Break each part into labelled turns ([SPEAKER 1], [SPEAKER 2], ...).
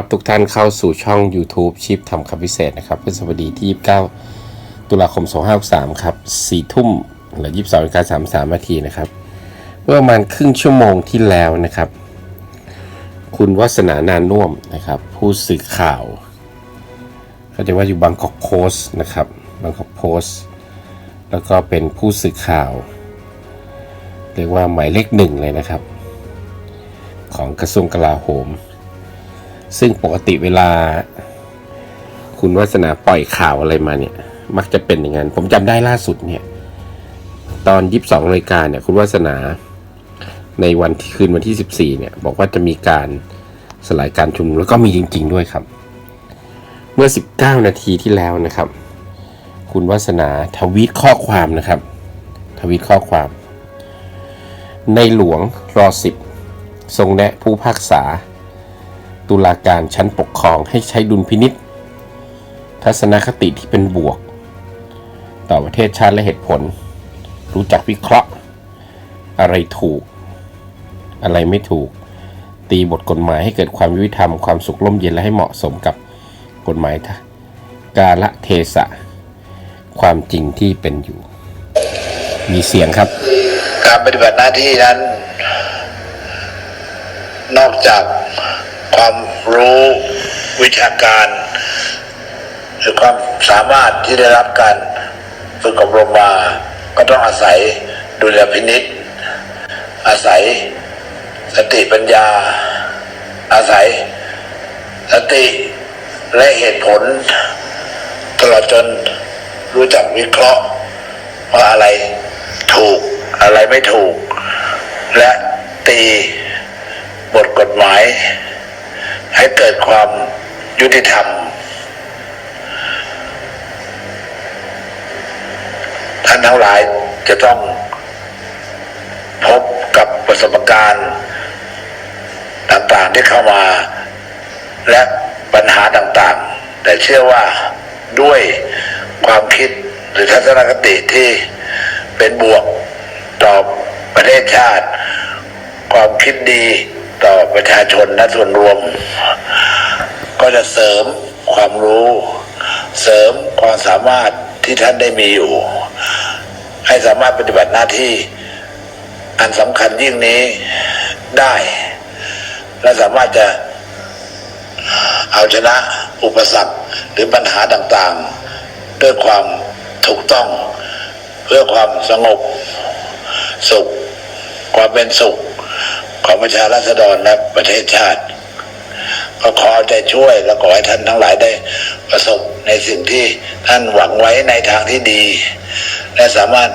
[SPEAKER 1] ครับทุกท่านเข้าสู่ช่อง YouTube ชิปทำคำพิเศษนะครับพื่อสวัสดีที่ 29 ตุลาคม 2563 ครับ4ทุ่มหรือ 22นาฬิกา33นาทีนะครับ เมื่อประมาณครึ่งชั่วโมงที่แล้วนะครับ คุณวัฒนานานน่วมนะครับ ผู้สื่อข่าวเขาจะว่าอยู่บางกอกโพส์นะครับบางกอกโพส์แล้วก็เป็นผู้สื่อข่าว เรียกว่าหมายเลขหนึ่งเลยนะครับ ของกระทรวงกลาโหม ซึ่งปกติเวลา คุณวัฒนาปล่อยข่าวอะไรมาเนี่ย มักจะเป็นอย่างนั้น ผมจำได้ล่าสุดเนี่ย ตอนยีิบสองนาฬิกาเนี่ย คุณวัฒนาในวันที่คืนวันที่สิบสี่เนี่ย บอกว่าจะมีการสลายการชุมนุมแล้วก็มีจริง ๆ ด้วยครับ เมื่อสิบเก้านาทีที่แล้วนะครับ คุณวัฒนาทวีตข้อความนะครับ ทวีตข้อความ ในหลวงรอสิบทรงแนะผู้พักษา ตุลาการชั้นปกครองให้ใช้ดุลพินิษทัศนคติที่เป็นบวก ต่อประเทศชาติและเหตุผล รู้จักวิเคราะห์ อะไรถูก อะไรไม่ถูก ตีบทกฎหมายให้เกิดความยุติธรรมความสุขร่มเย็นและให้เหมาะสมกับกฎหมายกาละเทศะ ความจริงที่เป็นอยู่ มีเสียงครับ
[SPEAKER 2] การปฏิบัติหน้าที่นั้น นอกจาก ความรู้วิชาการ หรือความสามารถที่ได้รับการฝึกอบรมมา ก็ต้องอาศัยดุลยพินิษอาศัยสติปัญญา อาศัยสติและเหตุผล ตลอดจนรู้จักวิเคราะห์ว่าอะไรถูกอะไรไม่ถูก และตีบทกฎหมาย ให้เกิดความยุติธรรม ท่านทั้งหลายจะต้องพบกับประสบการณ์ต่างๆที่เข้ามา และปัญหาต่างๆ แต่เชื่อว่าด้วยความคิดหรือทัศนคติที่เป็นบวกต่อประเทศชาติ ความคิดดี ต่อประชาชนและส่วนรวม ก็จะเสริมความรู้ เสริมความสามารถที่ท่านได้มีอยู่ ให้สามารถปฏิบัติหน้าที่ อันสำคัญยิ่งนี้ได้ และสามารถจะเอาชนะอุปสรรคหรือปัญหาต่างๆ ด้วยความถูกต้อง เพื่อความสงบ สุข ความเป็นสุข ของประชาราษฎรและประเทศชาติ ก็ขอจะช่วยและขอให้ท่านทั้งหลายได้ประสบในสิ่งที่ท่านหวังไว้ในทางที่ดี และสามารถ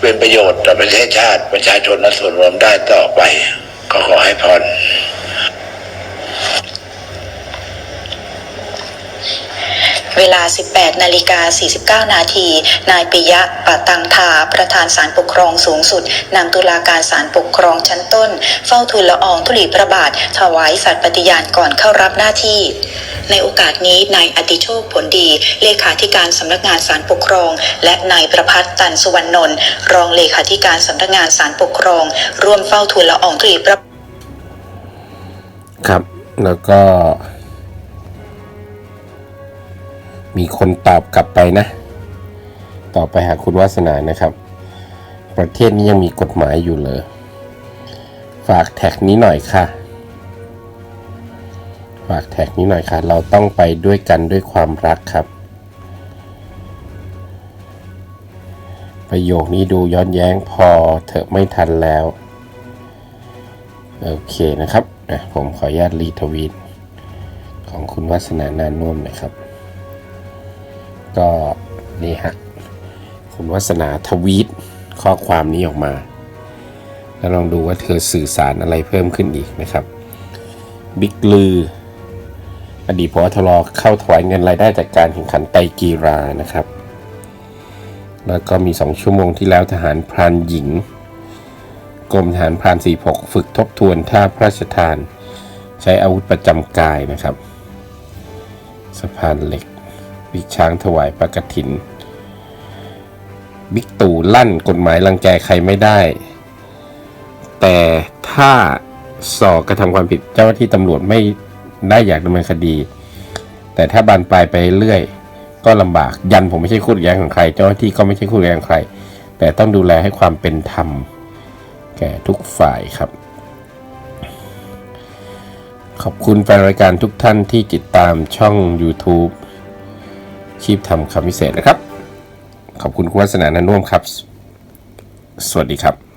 [SPEAKER 2] เป็นประโยชน์ต่อประเทศชาติ ประชาชนและส่วนรวมได้ต่อไป ก็ขอให้พร
[SPEAKER 3] เวลา 18 นาฬิกา 49 นาที นายปิยะปะตังทา ประธานศาลปกครองสูงสุด นำตุลาการศาลปกครองชั้นต้น เฝ้าทูลละอองธุลีพระบาท ถวายสัตย์ปฏิญาณก่อนเข้ารับหน้าที่ ในโอกาสนี้ นายอติโชคผลดี เลขาธิการสำนักงานศาลปกครอง และนายประพัฒน์ตันสุวรรณนนท์รองเลขาธิการสำนักงานศาลปกครอง ร่วมเฝ้าทูลละอองธุลีพระ
[SPEAKER 1] ครับแล้วก็ มีคนตอบกลับไปนะ ตอบไปหาคุณวาสนานะครับ ประเทศนี้ยังมีกฎหมายอยู่เลยฝากแท็กนี้หน่อยค่ะ ฝากแท็กนี้หน่อยค่ะ เราต้องไปด้วยกันด้วยความรักครับ ประโยคนี้ดูย้อนแย้งพอเถอะไม่ทันแล้ว โอเคนะครับ ผมขออนุญาตรีทวีตของคุณวัฒนานานนุ่มนะครับ ก็นี่ฮะคุณวัฒนาทวีตข้อความนี้ออกมา แล้วลองดูว่าเธอสื่อสารอะไรเพิ่มขึ้นอีกนะครับ บิ๊กลือ อดีตพอทรเข้าถวายเงินรายได้จากการแข่งขันไตกีฬานะครับ แล้วก็มี 2 ชั่วโมงที่แล้วทหารพรานหญิง กรมทหารพราน 46 ฝึกทบทวนท่าพระราชทาน ใช้อาวุธประจำกายนะครับ สะพานเหล็ก บิ๊กช้างถวายประกฐิน บิ๊กตู่ลั่นกฎหมายรังแกใครไม่ได้ แต่ถ้าสอกระทำความผิดเจ้าหน้าที่ตำรวจไม่ได้อยากดำเนินคดี แต่ถ้าบานปลายไปเรื่อยก็ลำบากยันผมไม่ใช่คู่แย้งของใคร เจ้าหน้าที่ก็ไม่ใช่คู่แย้งของใคร แต่ต้องดูแลให้ความเป็นธรรม แก่ทุกฝ่ายครับ ขอบคุณแฟนรายการทุกท่านที่ติดตามช่อง YouTube ชีพทำคำพิเศษนะครับ ขอบคุณคุณวัฒนานันน่วมครับ สวัสดีครับ